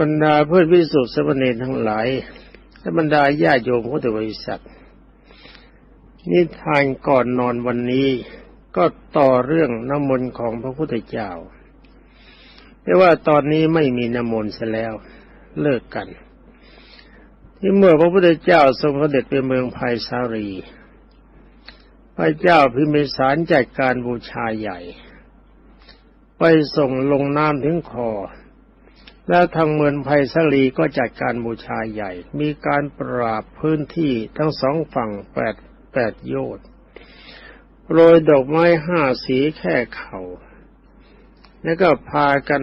บรรดาเพื่อนพิสุทธิ์สมณีทั้งหลายและบรรดาญาโยมพุทธบริษัทนิทานก่อนนอนวันนี้ก็ต่อเรื่องน้ำมนต์ของพระพุทธเจ้าแต่ว่าตอนนี้ไม่มีน้ำมนต์เสียแล้วเลิกกัน ที่เมื่อพระพุทธเจ้าทรงเสด็จไปเมืองไผ่สารี พระเจ้าพิมพิสารจัดการบูชาใหญ่ ไปส่งลงน้ำถึงคอ แล้วทางเมืองไผ่สารีก็จัดการบูชาใหญ่ มีการปราบพื้นที่ทั้งสองฝั่งแปดแปดโยชน์โรยดอกไม้ห้าสีแค่เขา่า แล้วก็พากัน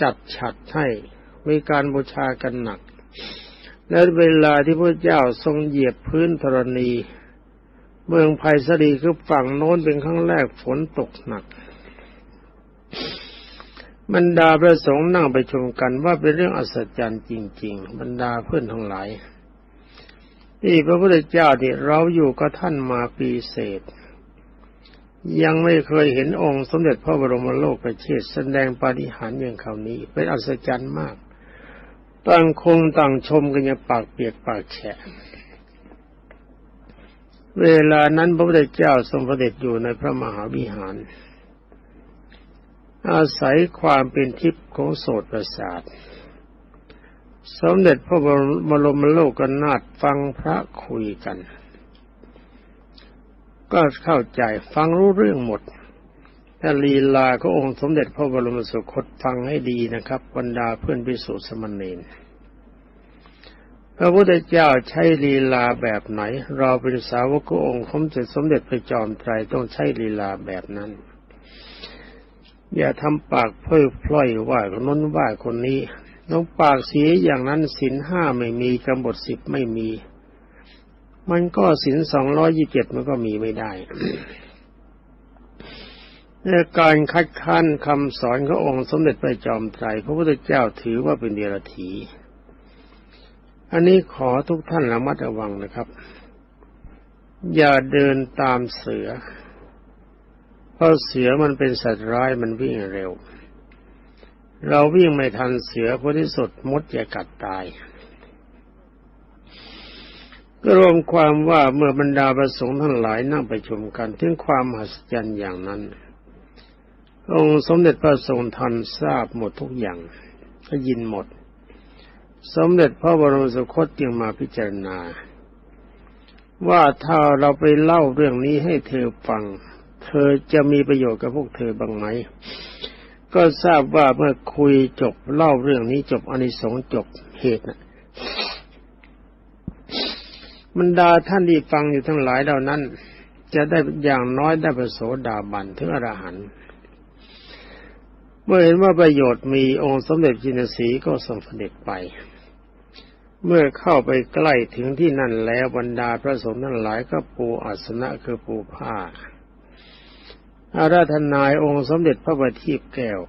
จัดฉัดให้ มีการบูชากันหนัก และเวลาที่พระเจ้าทรงเหยียบพื้นธรณี เมืองไผ่สรีคือฝั่งโน้นเป็นครั้งแรกฝนตกหนัก บรรดาพระสงฆ์นั่งไปชมกันว่าเป็นเรื่องอัศจรรย์จริง ๆ บรรดาเพื่อนทั้งหลายที่พระพุทธเจ้าที่เราอยู่กับท่านมาปีเศษ ยังไม่เคยเห็นองค์สมเด็จพระบรมโลกประเชษแสดงปาฏิหาริย์อย่างคราวนี้ เป็นอัศจรรย์มากต่างคงต่างชมกันอย่างปากเปียกปากแฉะเวลานั้นพระพุทธเจ้าทรงประเด็จอยู่ในพระมหาวิหาร อาศัยความเป็นทิพย์ของโสตประสาท สมเด็จพระบรมโลกนาถฟังพระคุยกัน ก็เข้าใจฟังรู้เรื่องหมดแต่ลีลาขององค์สมเด็จพระบรมสุคตฟังให้ดีนะครับบรรดาเพื่อนพิสุสมณีนพระพุทธเจ้าใช้ลีลาแบบไหน เราเป็นสาวกองค์สมเด็จสมเด็จพระจอมไตรต้องใช้ลีลาแบบนั้น อย่าทำปากเพ้อพล่อยว่าคนน้นว่าคนนี้ต้องปากเสียอย่างนั้นสินห้าไม่มีกำบทสิบไม่มี มันก็สินสองร้อยยี่เจ็ดมันก็มีไม่ได้ในการคัดค้านคำสอนขององค์สมเด็จพระจอมไตรพระพุทธเจ้าถือว่าเป็นเดรัจฉีอันนี้ขอทุกท่านระมัดระวังนะครับ อย่าเดินตามเสือ เพราะเสือมันเป็นสัตว์ร้ายมันวิ่งเร็ว เราวิ่งไม่ทันเสือพอที่สุดมดจะกัดตายก็รวมความว่าเมื่อบรรดาประสงค์ทั้งหลายนั่งประชุมกันถึงความมหัศจรรย์อย่างนั้น องค์สมเด็จพระทรงทันทราบหมดทุกอย่างก็ยินหมด สมเด็จพระบรมสุคตจึงมาพิจารณา ว่าถ้าเราไปเล่าเรื่องนี้ให้เธอฟัง เธอจะมีประโยชน์กับพวกเธอบ้างไหม ก็ทราบว่าเมื่อคุยจบเล่าเรื่องนี้จบอนิสงส์จบเหตุนะบรรดาท่านที่ฟังอยู่ทั้งหลายเหล่านั้น จะได้อย่างน้อยได้ประโสดาบันถึงอรหันต์เมื่อเห็นว่าประโยชน์มีองค์สมเด็จจินสีก็ทรงเสด็จไป เมื่อเข้าไปใกล้ถึงที่นั่นแล้วบรรดาพระสงฆ์ทั้งหลายก็ปูอัสนะคือปูผ้า อาราธนายองค์สมเด็จพระบัณฑิตแก้ว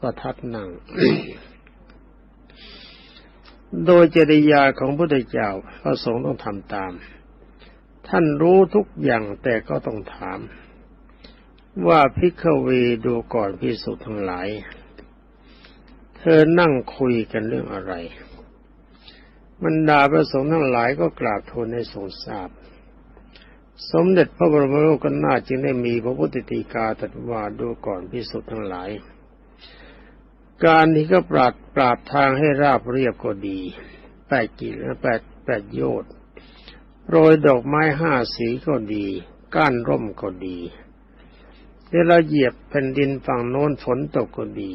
ประทัดนั่ง โดยจริยาของพระพุทธเจ้าพระสงฆ์ต้องทำตาม ท่านรู้ทุกอย่างแต่ก็ต้องถาม ว่าพิกเวดูก่อนพิสุทั้งหลาย เธอนั่งคุยกันเรื่องอะไร บรรดาพระสงฆ์ทั้งหลายก็กราบทูลให้ทรงทราบ สมเด็จพระบรมโลกนาจึงได้มีพระพุทธติกาตรัสว่าดูก่อนพิสุทธ์ทั้งหลาย การที่เขาปราดปราบทางให้ราบเรียบก็ดีแปดกิโลแปดแปดโยชน์โรยดอกไม้ห้าสีก็ดีก้านร่มก็ดีเวลาเหยียบแผ่นดินฝั่งโน้นฝนตกก็ดี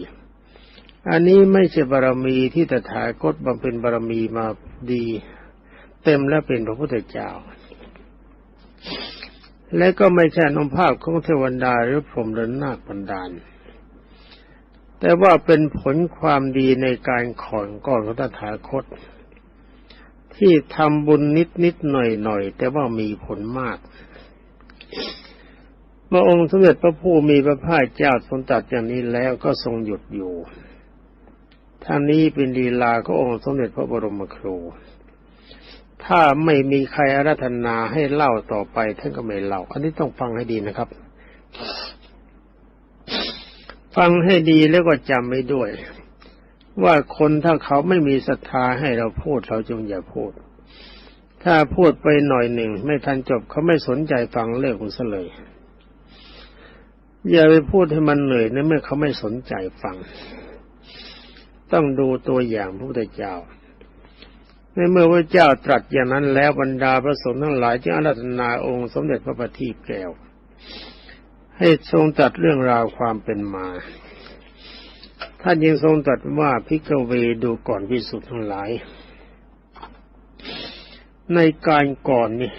อันนี้ไม่ใช่บารมีที่ตถาคตบำเพ็ญบารมีมาดี เต็มและเป็นพระพุทธเจ้า และก็ไม่ใช่นมภาพของเทวดาหรือพรหมหรือนาคบันดาล แต่ว่าเป็นผลความดีในการขอนก่อนของตถาคต ที่ทำบุญนิดนิดหน่อยหน่อยแต่ว่ามีผลมาก เมื่อองค์สมเด็จพระผู้มีพระภาคเจ้าทรงตัดอย่างนี้แล้วก็ทรงหยุดอยู่ท่านนี้เป็นลีลาขององค์สมเด็จพระบรมครู ถ้าไม่มีใครอารัธนาให้เล่าต่อไปท่านก็ไม่เล่า อันนี้ต้องฟังให้ดีนะครับ ฟังให้ดีแล้วก็จำไว้ด้วย ว่าคนถ้าเขาไม่มีศรัทธาให้เราพูดเราจงอย่าพูด ถ้าพูดไปหน่อยหนึ่ง ไม่ทันจบเขาไม่สนใจฟังเลิกมันซะเลยอย่าไปพูดให้มันเหนื่อยนะเมื่อเขาไม่สนใจฟัง ต้องดูตัวอย่างพระพุทธเจ้า ในเมื่อพระเจ้าตรัสอย่างนั้นแล้วบรรดาพระสงฆ์ทั้งหลายจึงอาราธนาองค์สมเด็จพระบัณฑิตแก้ว ให้ทรงตรัสเรื่องราวความเป็นมา ท่านยังทรงตรัสว่าพิกเวดูก่อนพิสุทธ์ทั้งหลาย ในการก่อนนี่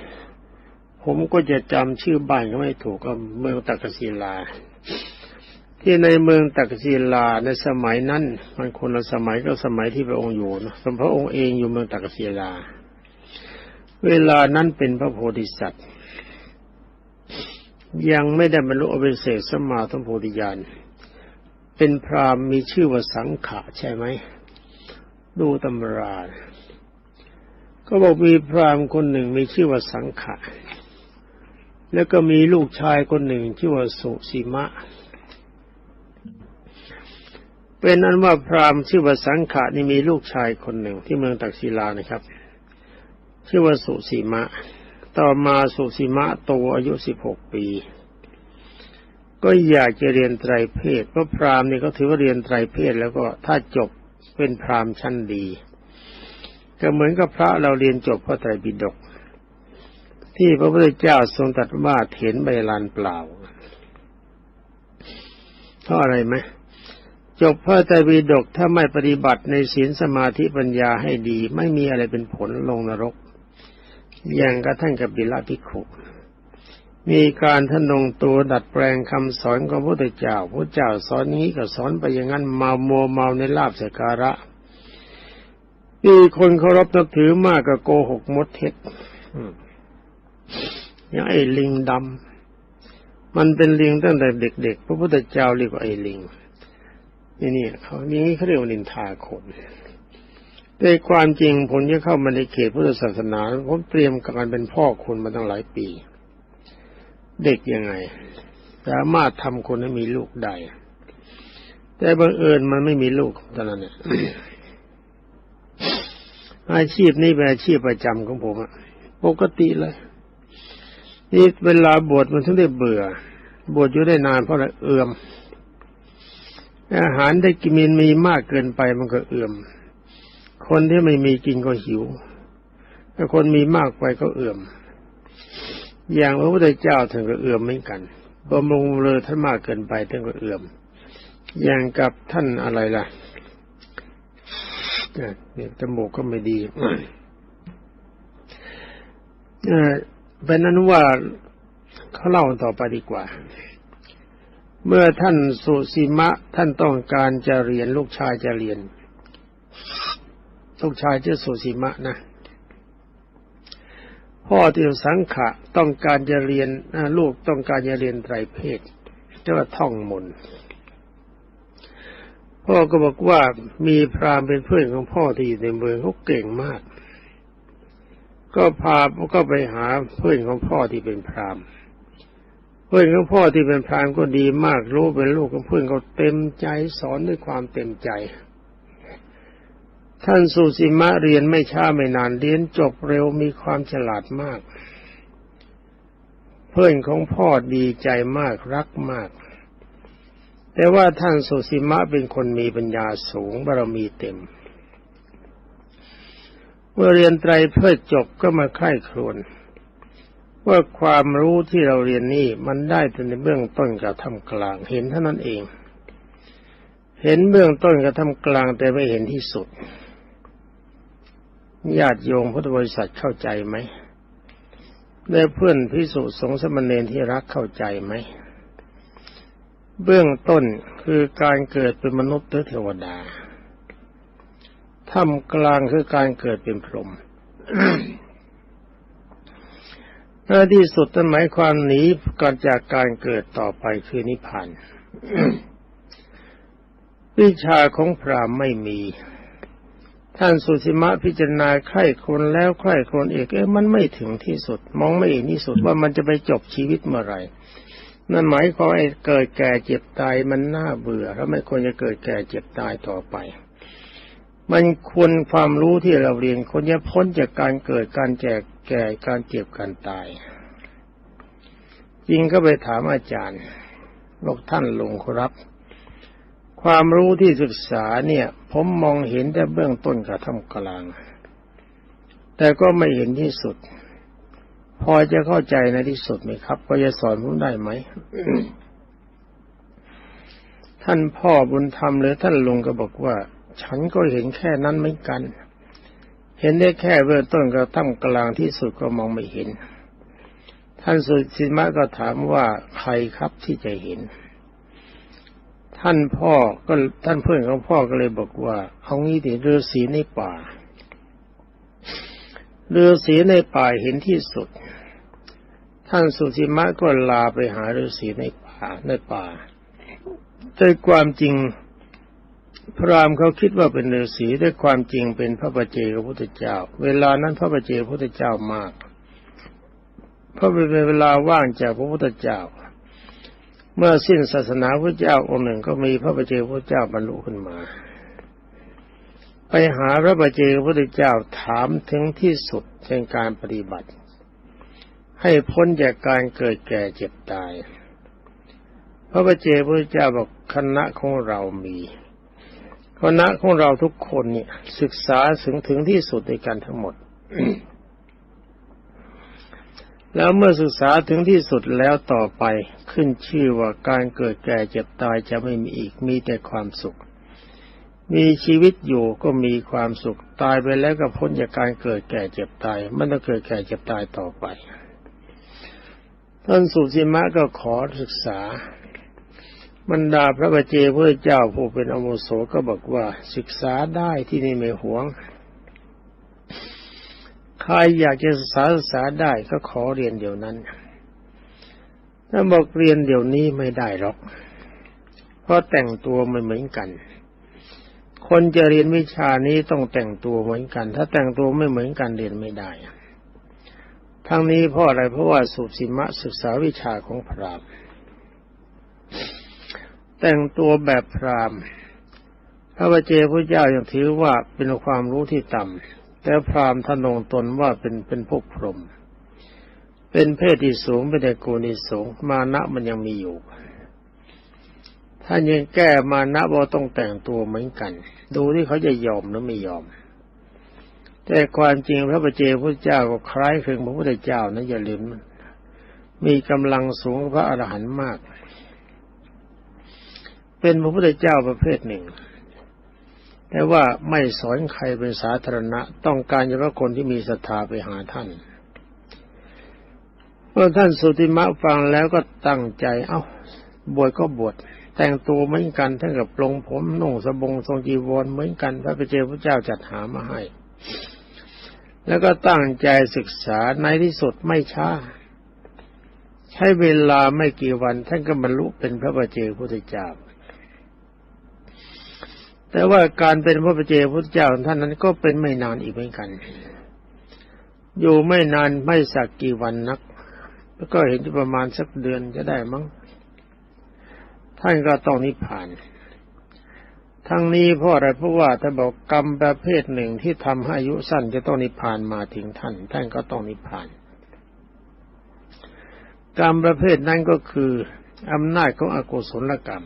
ผมก็จะจำชื่อบ้านก็ไม่ถูกก็เมืองตักศิลา ที่ในเมืองตักศิลาในสมัยนั้น มันคนละสมัยก็สมัยที่พระองค์อยู่นะสมพระองค์เองอยู่เมืองตักศิลา เวลานั้นเป็นพระโพธิสัตว์ ยังไม่ได้บรรลุอภิเศษสมาธรรมโพธิญาณเป็นพรามมีชื่อว่าสังขะใช่ไหมดูตำราก็บอกมีพรามคนหนึ่งมีชื่อว่าสังขะ แล้วก็มีลูกชายคนหนึ่งชื่อว่าสุสีมะ เป็นนั้นว่าพราหมณ์ชื่อว่าสังขะนี่มีลูกชายคนหนึ่งที่เมืองตักศิลานะครับ ชื่อว่าสุสีมะ ต่อมาสุสีมะโตอายุสิบหกปี ก็อยากจะเรียนไตรเพศเพราะพราหมณ์นี่เขาถือว่าเรียนไตรเพศแล้วก็ถ้าจบเป็นพราหมณ์ชั้นดี ก็เหมือนกับพระเราเรียนจบพระไตรปิฎกที่พระพุทธเจ้าทรงตรัสว่าเถียนใบลานเปล่าเพราะอะไรไหม จบพระไตรปิฎกถ้าไม่ปฏิบัติในศีลสมาธิปัญญาให้ดี ไม่มีอะไรเป็นผลลงนรก อย่างกระทั่งกับบิลพิขุมีการทนงตัวดัดแปลงคำสอนของพระพุทธเจ้าพระเจ้าสอนนี้ก็สอนไปอย่างนั้นมาโมเมาในลาบสการะมีคนเคารพนับถือมากก็โกหกมดเท็จอย่างไอ้ลิงดำมันเป็นลิงตั้งแต่เด็กๆพระพุทธเจ้าเรียกว่าไอ้ลิง นี่นี่เขาอย่างนี้เขาเรียกว่านินทาคนแต่ความจริงผมจะเข้ามาในเขตพุทธศาสนาผมเตรียมการเป็นพ่อคนมาตั้งหลายปี เด็กยังไง สามารถทำคนให้มีลูกได้ แต่บังเอิญมันไม่มีลูกตอนนั้นเนี่ยอาชีพนี้เป็นอาชีพประจำของผมอะปกติเลยนี่เวลาบวชมันถึงได้เบื่อ บวชอยู่ได้นานเพราะอะไรเอื่อม อาหารได้กินมีมากเกินไปมันก็เอื่อม คนที่ไม่มีกินก็หิวถ้าคนมีมากไปก็เอื่อม อย่างพระพุทธเจ้าถึงก็เอื่อมเหมือนกันบำรุงเลยท่านมากเกินไปท่านก็เอื่อม อย่างกับท่านอะไรล่ะเนี่ยจมูกก็ไม่ดีเป็นนั้นว่าเขาเล่าต่อไปดีกว่า เมื่อท่านสุสีมะท่านต้องการจะเรียนลูกชายจะเรียน ลูกชายชื่อสุสีมะนะ พ่อที่สังขะต้องการจะเรียนลูกต้องการจะเรียนไตรเพศเรียกว่าท่องมนพ่อก็บอกว่ามีพรามเป็นเพื่อนของพ่อที่อยู่ในเมืองเขาเก่งมาก ก็พาก็ไปหาเพื่อนของพ่อที่เป็นพราม เพื่อนของพ่อที่เป็นพรามก็ดีมากรู้เป็นลูกของเพื่อนก็เต็มใจสอนด้วยความเต็มใจ ท่านสุสิมะเรียนไม่ช้าไม่นานเรียนจบเร็วมีความฉลาดมาก เพื่อนของพ่อดีใจมากรักมาก แต่ว่าท่านสุสิมะเป็นคนมีปัญญาสูงบารมีเต็ม เมื่อเรียนไตรเพศจบก็มาไข้ครวน ว่าความรู้ที่เราเรียนนี่มันได้แต่ในเบื้องต้นกับทำกลาง เห็นเท่านั้นเอง เห็นเบื้องต้นกับทำกลางแต่ไม่เห็นที่สุดญาติโยมพุทธบริษัทเข้าใจไหมได้เพื่อนพิสุสงสมณเณรที่รักเข้าใจไหม เบื้องต้นคือการเกิดเป็นมนุษย์หรือเทวดาท่ามกลางคือการเกิดเป็นพรหม ถ้าที่สุดนั้นหมายความหนีก่อนจากการเกิดต่อไปคือนิพพานวิชาของพรามไม่มี ท่านสุสิมะพิจารณาใคร่คนแล้วใคร่คนเอกเอ๊ะมันไม่ถึงที่สุด มองไม่เห็นที่สุดว่ามันจะไปจบชีวิตเมื่อไหร่นั่นหมายความว่าเกิดแก่เจ็บตายมันน่าเบื่อแล้วไม่ควรจะเกิดแก่เจ็บตายต่อไป มันควรความรู้ที่เราเรียนคนจะพ้นจากการเกิดการแจก แก่การเจ็บการตาย จริงก็ไปถามอาจารย์บอกท่านลงครับ ความรู้ที่ศึกษาเนี่ย ผมมองเห็นแต่เบื้องต้นกับท่ามกลาง แต่ก็ไม่เห็นที่สุด พอจะเข้าใจในที่สุดไหมครับพอจะสอนผมได้ไหมท่านพ่อบุญธรรมหรือท่านลุงก็บอกว่า ฉันก็เห็นแค่นั้นเหมือนกัน เห็นได้แค่เบื้องต้นกับท่ามกลางที่สุดก็มองไม่เห็น ท่านสุสิมะก็ถามว่าใครครับที่จะเห็น ท่านพ่อก็ท่านเพื่อนของพ่อก็เลยบอกว่าเอางี้ดิฤาษีในป่าฤาษีในป่าเห็นที่สุด ท่านสุสิมะก็ลาไปหาฤาษีในป่าในป่าแต่ความจริง พระรามเขาคิดว่าเป็นฤาษีแต่ความจริงเป็นพระประเจกพระพุทธเจ้า เวลานั้นพระประเจกพระพุทธเจ้ามากเพราะเป็นเวลาว่างจากพระพุทธเจ้า เมื่อสิ้นศาสนาพระเจ้าองค์หนึ่งก็มีพระประเจกพระเจ้าบรรลุขึ้นมา ไปหาพระประเจกพระพุทธเจ้าถามถึงที่สุดในการปฏิบัติ ให้พ้นจากการเกิดแก่เจ็บตาย พระประเจกพระเจ้าบอกคณะของเรามี คณะของเราทุกคนเนี่ย ศึกษาถึงถึงที่สุดในการทั้งหมด แล้วเมื่อศึกษาถึงที่สุดแล้วต่อไปขึ้นชื่อว่าการเกิดแก่เจ็บตายจะไม่มีอีกมีแต่ความสุข มีชีวิตอยู่ก็มีความสุขตายไปแล้วก็พ้นจากการเกิดแก่เจ็บตายไม่ต้องเกิดแก่เจ็บตายต่อไปท่านสุสีมะก็ขอศึกษา บรรดาพระบัจเจพระเจ้าผู้เป็นอโมโสก็บอกว่าศึกษาได้ที่นี่ไม่หวง ใครอยากจะศึกษาศึกษาได้ก็ขอเรียนเดี๋ยวนั้น ถ้าบอกเรียนเดี๋ยวนี้ไม่ได้หรอก เพราะแต่งตัวไม่เหมือนกัน คนจะเรียนวิชานี้ต้องแต่งตัวเหมือนกัน ถ้าแต่งตัวไม่เหมือนกันเรียนไม่ได้ทั้งนี้เพราะอะไรเพราะว่าสุสิมะศึกษาวิชาของพระราม แต่งตัวแบบพราหมณ์พระบเจพระเจ้ายังถือว่าเป็นความรู้ที่ต่ำแต่พราหมณ์ท่านงตนว่าเป็นเป็นพวกพรหมเป็นเพศที่สูงเป็นแต่กูนิสูงมานะมันยังมีอยู่ท่านยังแก้มานะว่าต้องแต่งตัวเหมือนกัน ดูที่เขาจะยอมหรือไม่ยอม แต่ความจริงพระบเจพระเจ้าก็คล้ายคลึงพระพุทธเจ้านะอย่าลืมมีกำลังสูงพระอรหันต์มาก เป็นพระพุทธเจ้าประเภทหนึ่ง แต่ว่าไม่สอนใครเป็นสาธารณะ ต้องการเฉพาะคนที่มีศรัทธาไปหาท่านเมื่อท่านสุติมะฟังแล้วก็ตั้งใจ เอา้า บวชก็บวชแต่งตัวเหมือนกันทั้งกับปลงผมนุ่งสบงทรงจีวรเหมือนกัน พระเจ้าพระเจ้าจัดหามาให้ แล้วก็ตั้งใจศึกษาในที่สุดไม่ช้า ใช้เวลาไม่กี่วันท่านก็บรรลุเป็นพระบัจเจพุทธเจ้า แต่ว่าการเป็นพระปเจพุทธเจ้าท่านนั้นก็เป็นไม่นานอีกเหมือนกัน อยู่ไม่นานไม่สักกี่วันนัก แล้วก็เห็นประมาณสักเดือนจะได้มั้ง ท่านก็ต้องนิพพาน ทั้งนี้เพราะอะไรเพราะว่าถ้าบอกกรรมประเภทหนึ่งที่ทำให้อายุสั้นจะต้องนิพพานมาถึงท่าน ท่านก็ต้องนิพพาน กรรมประเภทนั้นก็คืออำนาจของอกุศลกรรม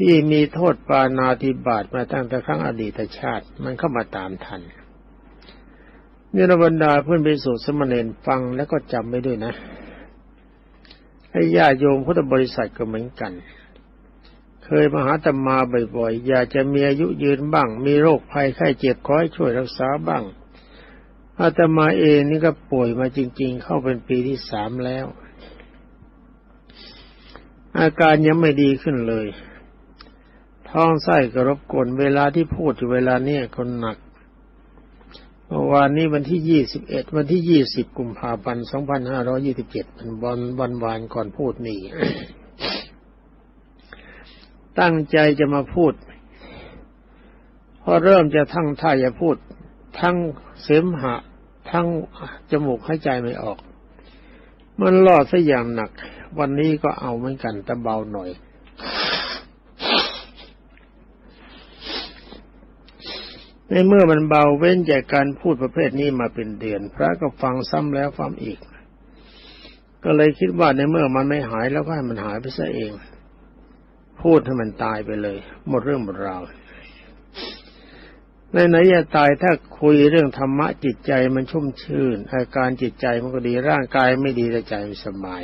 ที่มีโทษปานาธิบาตมาตั้งแต่ครั้งอดีตชาติ มันเข้ามาตามทันเนรบรรดาเพื่อนไปสู่สมณเณรฟังแล้วก็จำไว้ด้วยนะให้ญาโยมพุทธบริษัทก็เหมือนกัน เคยมาหาตมาบ่อยๆ อยากจะมีอายุยืนบ้าง มีโรคภัยไข้เจ็บขอให้ช่วยรักษาบ้าง อาตมาเองนี่ก็ป่วยมาจริง ๆ เข้าเป็นปีที่สามแล้ว อาการยังไม่ดีขึ้นเลย ท้องไส้กระรบกวนเวลาที่พูดอยู่เวลาเนี้ยคนหนักเมื่อวานนี้วันที่ยี่สิบเอ็ดวันที่ยี่สิบกุมภาพันธ์สองพันห้าร้อยี่สิบเจ็ดเป็นวันวันวานก่อนพูดนี่ ตั้งใจจะมาพูด พอเริ่มจะทั้งท่าจะพูด ทั้งเสมหะ ทั้งจมูกหายใจไม่ออก มันรอดซะอย่างหนัก วันนี้ก็เอาเหมือนกันแต่เบาหน่อย ในเมื่อมันเบาเว้นจากการพูดประเภทนี้มาเป็นเดือน พระก็ฟังซ้ำแล้วฟังอีก ก็เลยคิดว่าในเมื่อมันไม่หายแล้วก็ให้มันหายไปซะเอง พูดให้มันตายไปเลย หมดเรื่องหมดราวในไหนจะตายถ้าคุยเรื่องธรรมะจิตใจมันชุ่มชื่นอาการจิตใจมันก็ดีร่างกายไม่ดีแต่ใจมันสบาย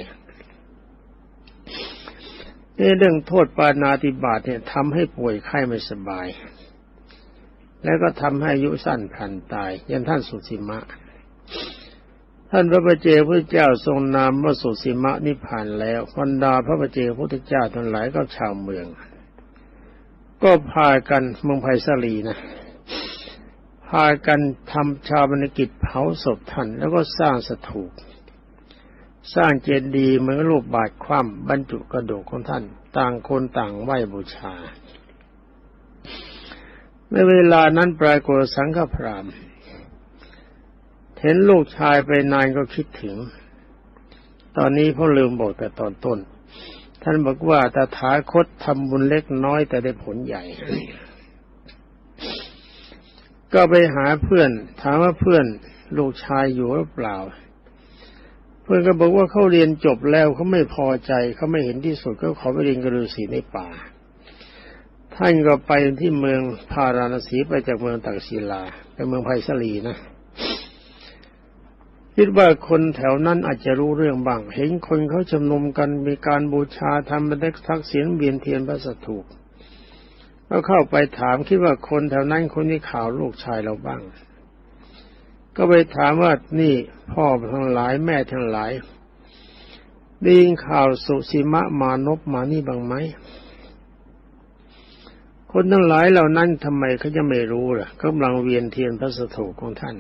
นี่เรื่องโทษปานาติบาตเนี่ยทำให้ป่วยไข้ไม่สบาย แล้วก็ทำให้อายุสั้นพันตาย ยันท่านสุสิมะ ท่านพระประเจพระเจ้าทรงนามว่าสุสิมะนิพพานแล้วบรรดาพระประเจพุทธเจ้าทั้งหลายก็ชาวเมือง ก็พากันเมืองไผ่สลีนะพากันทำชาวบรรกิจเผาศพท่านแล้วก็สร้างสถูปสร้างเจดีย์เหมือนรูปบาทคว่ำบรรจุกระดูกของท่าน ต่างคนต่างไหวบูชา ในเวลานั้นปรากฏสังฆพรามเห็นลูกชายไปนานก็คิดถึง ตอนนี้พ่อลืมบอกแต่ตอนต้น ท่านบอกว่าตถาคตทำบุญเล็กน้อยแต่ได้ผลใหญ่ ก็ไปหาเพื่อน ถามว่าเพื่อนลูกชายอยู่หรือเปล่า เพื่อนก็บอกว่าเขาเรียนจบแล้วเขาไม่พอใจเขาไม่เห็นที่สุดก็ขอไปเรียนกฤษีในป่า ท่านก็ไปที่เมืองพาราณสีไปจากเมืองตักศิลาไปเมืองไผ่สลีนะ คิดว่าคนแถวนั้นอาจจะรู้เรื่องบ้าง เห็นคนเขาชุมนุมกันมีการบูชาทำบันทึกทักเสียงเบียนเทียนพระสถูปก็เข้าไปถามคิดว่าคนแถวนั้นคนนี้ข่าวลูกชายเราบ้าง ก็ไปถามว่านี่พ่อทั้งหลายแม่ทั้งหลายได้ยินข่าวสุสีมะมานพมานี่บ้างไหม คนทั้งหลายเหล่านั้นทำไมเขาจะไม่รู้ล่ะกำลังเวียนเทียนพระสถูปของท่าน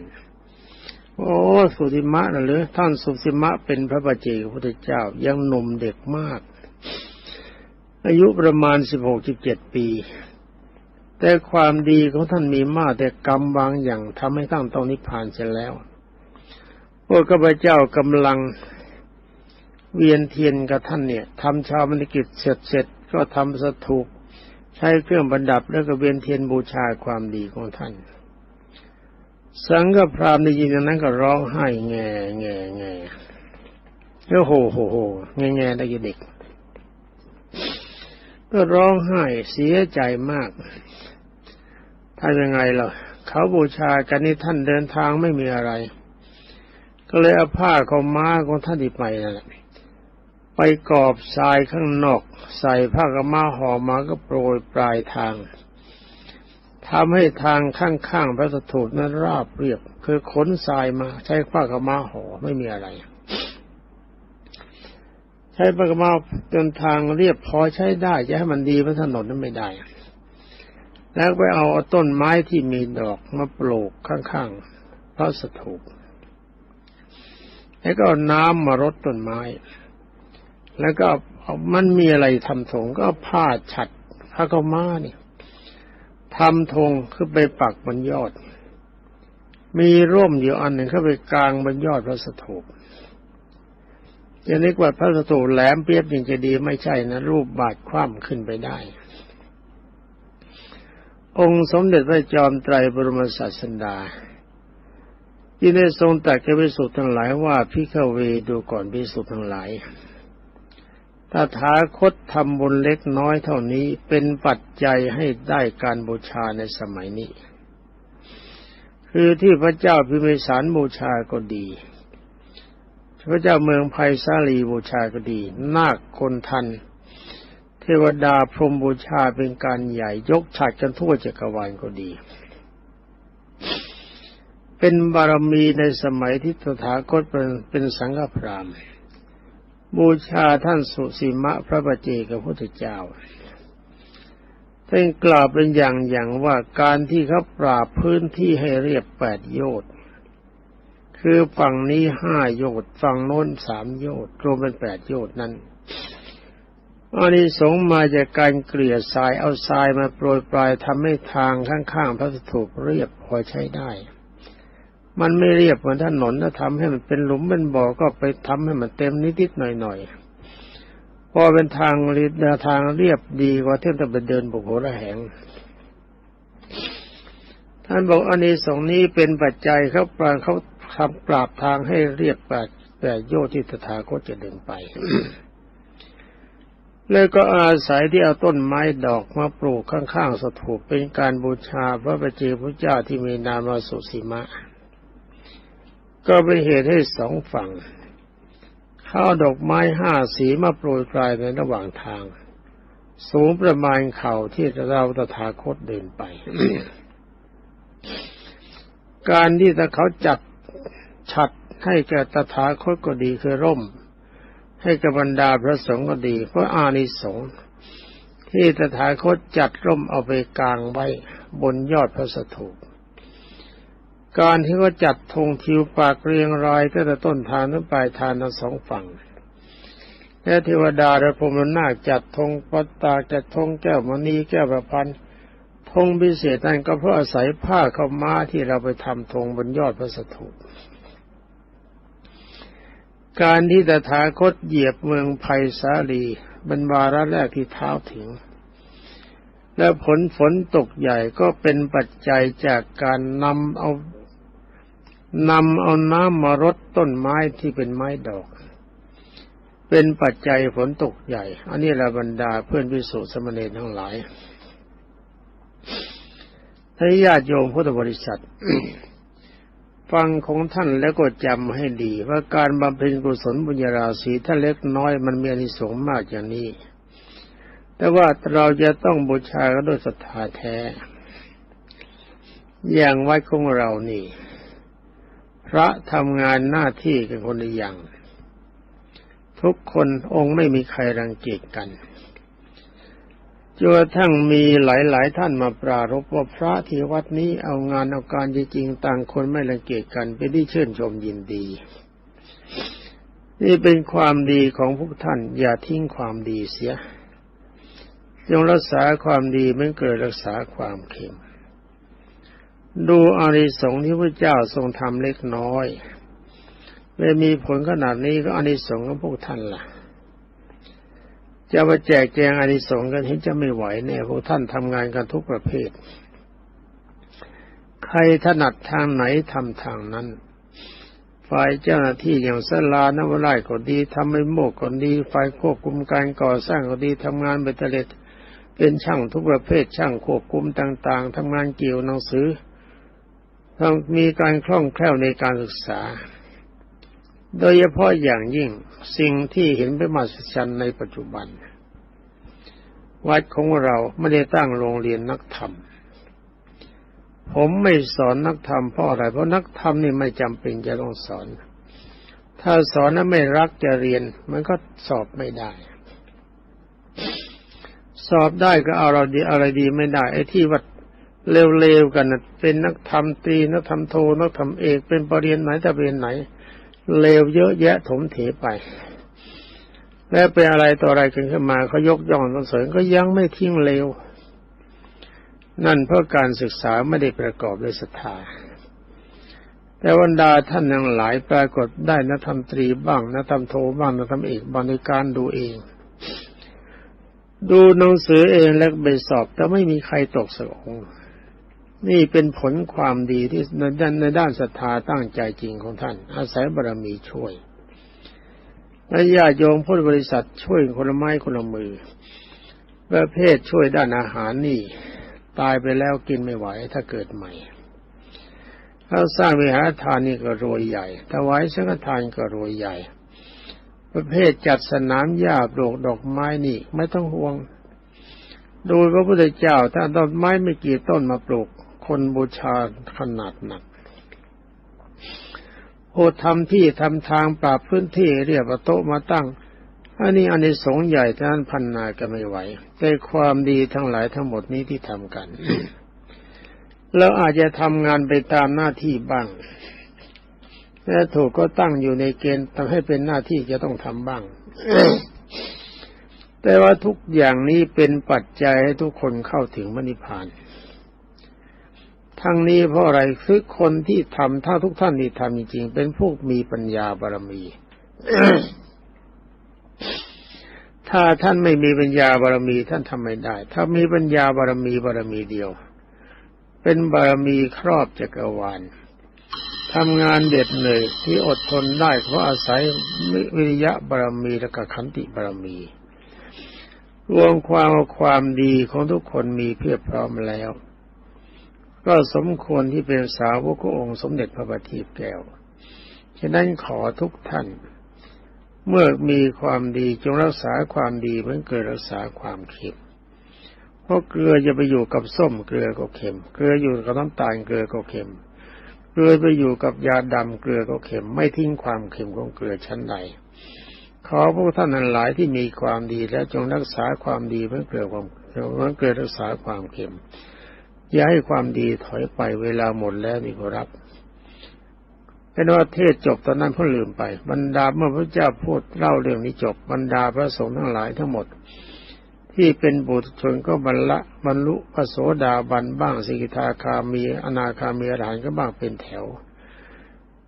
โอ้สุสีมะน่ะหรือท่านสุสีมะเป็นพระบัจเจกพุทธเจ้ายังหนุ่มเด็กมาก อายุประมาณสิบหกสิบเจ็ดปี แต่ความดีของท่านมีมากแต่กรรมบางอย่างทำให้ท่านต้องนิพพานเสียแล้วพวกข้าพเจ้ากำลังเวียนเทียนกับท่านเนี่ยทำชาวมรกิจเสร็จเสร็จก็ทำสถูป ใช้เครื่องบรรดับแล้วก็เวียนเทียนบูชาความดีของท่าน สังฆพรามในยินนั้นก็ร้องไห้แง่แง่แง่แล้วโหโหโหแง่แง่ได้ยินเด็ก ก็ร้องไห้เสียใจมากท่านยังไงล่ะเขาบูชากันนี่ท่านเดินทางไม่มีอะไร ก็เลยเอาผ้าของม้าของท่านที่ไปนั่นแหละ ไปกอบทรายข้างนอก ใส่ผ้ากม้าห่อมาก็โปรยปลายทางทำให้ทางข้างๆพระสถูปนั้นราบเรียบ คือขนทรายมาใช้ผ้ากม้าห่อไม่มีอะไร ใช้ผ้ากม้าจนทางเรียบพอใช้ได้จะให้มันดีพระถนนนั้นไม่ได้ แล้วไปเอาต้นไม้ที่มีดอกมาปลูกข้างๆพระสถูปแล้วก็น้ำมารดต้นไม้ แล้วก็มันมีอะไรทำธงก็ผ้าฉัดผ้าเก้าม้าเนี่ยทำธงขึ้นไปปักบนยอด มีร่มอยู่อันหนึ่งเข้าไปกลางบนยอดพระสถูปจะนึกว่าพระสถูปแหลมเปียบยังจะดีไม่ใช่นะรูปบาดคว่ำขึ้นไปได้ องค์สมเด็จพระจอมไตรบรมศาสดาที่ได้ทรงตรัสแก่พิสุทธ์ทั้งหลายว่าพิฆเวดูก่อนพิสุทธ์ทั้งหลาย ตถาคตทำบุญเล็กน้อยเท่านี้เป็นปัจจัยให้ได้การบูชาในสมัยนี้ คือที่พระเจ้าพิมิสารบูชาก็ดี พระเจ้าเมืองไผ่สาลีบูชาก็ดี นาคคนทัน เทวดาพรหมบูชาเป็นการใหญ่ยกฉาดกันทั่วจักรวาลก็ดี เป็นบารมีในสมัยที่ตถาคตเป็นเป็นสังฆพราม บูชาท่านสุสีมะพระบาเจกับพุทธเจ้าท่านกล่าวเป็นอย่างอย่างว่าการที่เขาปราบพื้นที่ให้เรียบแปดโยชน์คือฝั่งนี้ห้าโยชน์ฝั่งโน้นสามโยชน์รวมเป็นแปดโยชน์นั้นอันนี้สงมาจากการเกลี่ยทรายเอาทรายมาโปรยปลายทำให้ทางข้างๆพระสถูปเรียบพอใช้ได้ มันไม่เรียบเหมือนถนนถ้าทำให้มันเป็นหลุมเป็นบ่อก็ไปทำให้มันเต็มนิดๆหน่อยๆพอเป็นทางเรียบทางเรียบดีกว่าเที่จะไปเดินบุกโหระแหงท่านบอกอานิสงส์นี้เป็นปัจจัยเขาปราเขาทำปราบทางให้เรียบแปดแปดโยที่ตถาคตจะเดินไป แล้วก็อาศัยที่เอาต้นไม้ดอกมาปลูกข้างๆสถูปเป็นการบูชาพระประเจพระเจ้าที่มีนามาสุสีมะ ก็เป็นเหตุให้สองฝั่งข้าดอกไม้ห้าสีมาโปรยปลายในระหว่างทาง สูงประมาณเข่าที่เราตถาคตเดินไป การที่ถ้าเขาจัดฉัดให้แก่ตถาคตก็ดีคือร่ม ให้กับบรรดาพระสงฆ์ก็ดีเพราะอานิสงส์ที่ตถาคตจัดร่มเอาไปกลางไว้บนยอดพระสถูป การที่เขาจัดธงทิวปากเรียงรายตั้งแต่ต้นทางถึงปลายทางทั้งสองฝั่งและเทวดาและพรหมนาคจัดธงปัตตาจัดธงแก้วมณีแก้วประพันธ์ธงพิเศษนั่นก็เพราะอาศัยผ้าเข้ามาที่เราไปทำธงบนยอดพระสถูปการที่ตถาคตเหยียบเมืองไผ่สาลีเป็นวาระแรกที่เท้าถึง และผลฝนตกใหญ่ก็เป็นปัจจัยจากการนำเอา นำเอาน้ำมารดต้นไม้ที่เป็นไม้ดอก เป็นปัจจัยฝนตกใหญ่ อันนี้ละบรรดาเพื่อนพิสุสมณีทั้งหลายท่านญาติโยมพุทธบริษัท ฟังของท่านแล้วก็จำให้ดี ว่าการบำเพ็ญกุศลบุญญาราศีถ้าเล็กน้อยมันมีอนิสงส์มากอย่างนี้ แต่ว่าเราจะต้องบูชากันด้วยศรัทธาแท้ อย่างไวัดของเรานี่ พระทำงานหน้าที่กันคนละอย่าง ทุกคนองค์ไม่มีใครรังเกียจกันจนกระทั่งมีหลายๆ ท่านมาปรารบว่าพระที่วัดนี้เอางานเอาการจริงๆต่างคนไม่รังเกียจกันเป็นที่ชื่นชมยินดี นี่เป็นความดีของพวกท่านอย่าทิ้งความดีเสียจงรักษาความดีไม่เกิดรักษาความเข็ม ดูอานิสงส์ที่พระเจ้าทรงทำเล็กน้อยเลยมีผลขนาดนี้ก็อานิสงส์ของพวกท่านล่ะ จะมาแจกแจงอานิสงส์กันเห็นจะไม่ไหวแน่พวกท่านทำงานกันทุกประเภท ใครถนัดทางไหนทำทางนั้นฝ่ายเจ้าหน้าที่อย่างสลานวไร่ก็ดีทำไม่โมกก็ดีฝ่ายควบคุมการก่อสร้างก็ดีทำงานเบตเตเลตเป็นช่างทุกประเภทช่างควบคุมต่าง ๆทำงานเกี่ยวหนังสือ ต้องมีการคล่องแคล่วในการศึกษา โดยเฉพาะอย่างยิ่งสิ่งที่เห็นเป็นมหัศจรรย์ในปัจจุบัน วัดของเราไม่ได้ตั้งโรงเรียนนักธรรม ผมไม่สอนนักธรรมเพราะอะไร เพราะนักธรรมนี่ไม่จำเป็นจะต้องสอน ถ้าสอนแล้วไม่รักจะเรียน มันก็สอบไม่ได้สอบได้ก็เอาเราดีอะไรดีไม่ได้ไอ้ที่วัด เร็วๆกันเป็นนักธรรมตรีนักธรรมโทนักธรรมเอกเป็นปรริญญาไหนแต่เรียนไหนเลวเยอะแยะถมเถไป แล้วเป็นอะไรต่ออะไรกันขึ้นมาเขายกย่องสรรเสริญก็ยังไม่ทิ้งเลว นั่นเพราะการศึกษาไม่ได้ประกอบด้วยศรัทธาแต่วันดาท่านยังหลายปรากฏได้นักธรรมตรีบ้างนักธรรมโทบ้างนักธรรมเอกบางในการดูเอง ดูหนังสือเองแล้วไปสอบแต่ไม่มีใครตกสักองค์ นี่เป็นผลความดีที่ในด้านในด้านศรัทธาตั้งใจจริงของท่าน อาศัยบารมีช่วยและญาโยมพุทธบริษัทช่วยคนละไม้คนละมือ ประเภทช่วยด้านอาหารนี่ ตายไปแล้วกินไม่ไหวถ้าเกิดใหม่ถ้าสร้างวิหารทานนี่ก็รวยใหญ่ถวายสังฆทานก็รวยใหญ่ ประเภทจัดสนามหญ้าปลูกดอกไม้นี่ ไม่ต้องห่วงดูพระพุทธเจ้าถ้าต้นไม้ไม่กี่ต้นมาปลูก คนบูชาขนาดหนักโอทำที่ทำทางปรับพื้นที่เรียบโต๊ะมาตั้ง อันนี้อันในสงใหญ่ท่านพันนาก็ไม่ไหว แต่ความดีทั้งหลายทั้งหมดนี้ที่ทำกันเราอาจจะทำงานไปตามหน้าที่บ้างแต่ถูกก็ตั้งอยู่ในเกณฑ์ทำให้เป็นหน้าที่จะต้องทำบ้าง แต่ว่าทุกอย่างนี้เป็นปัจจัยให้ทุกคนเข้าถึงมรรคผาน ทั้งนี้เพราะอะไรคือคนที่ทำถ้าทุกท่านที่ทำจริงๆเป็นพวกมีปัญญาบารมี ถ้าท่านไม่มีปัญญาบารมี ท่านทำไม่ได้ ถ้ามีปัญญาบารมีบารมีเดียว เป็นบารมีครอบจักรวาลทำงานเด็ดเหนื่อยที่อดทนได้เพราะอาศัยวิริยะบารมีและกขันติบารมี รวมความความดีของทุกคนมีเพียบพร้อมแล้ว ก็สมควรที่เป็นสาวกขององค์สมเด็จพระบัณฑิตแก้ว ฉะนั้นขอทุกท่าน เมื่อมีความดีจงรักษาความดีเหมือนเกิดรักษาความเค็ม เพราะเกลือจะไปอยู่กับส้มเกลือก็เค็ม เกลืออยู่กับน้ำตาลเกลือก็เค็ม เกลือไปอยู่กับยาดำเกลือก็เค็ม ไม่ทิ้งความเค็มของเกลือชั้นใดขอพวกท่านทั้งหลายที่มีความดีแล้วจงรักษาความดีเพื่อเกลือความเพื่อเกลือรักษาความเค็ม อย่าให้ความดีถอยไปเวลาหมดแล้วนี่ก็รับเป็นว่าเทศจบตอนนั้นเพิ่งลืมไป บรรดาเมื่อพระเจ้าพูดเล่าเรื่องนี้จบ บรรดาพระสงฆ์ทั้งหลายทั้งหมด ที่เป็นบุตรชนก็บรรละบรรลุพระโสดาบันบ้างสิกขาคามีอนาคามีอรหันต์ก็บ้างเป็นแถว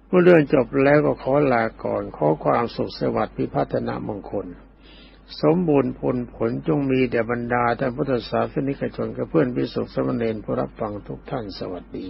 เมื่อเรื่องจบแล้วก็ขอลาก่อน ขอความสุขสวัสดิ์พิพัฒนามงคล สมบูรณ์ผลผลจงมีแด่บรรดาท่านพุทธศาสนิกชนกับเพื่อนพิสุขสมณเณรผู้รับฟังทุกท่านสวัสดี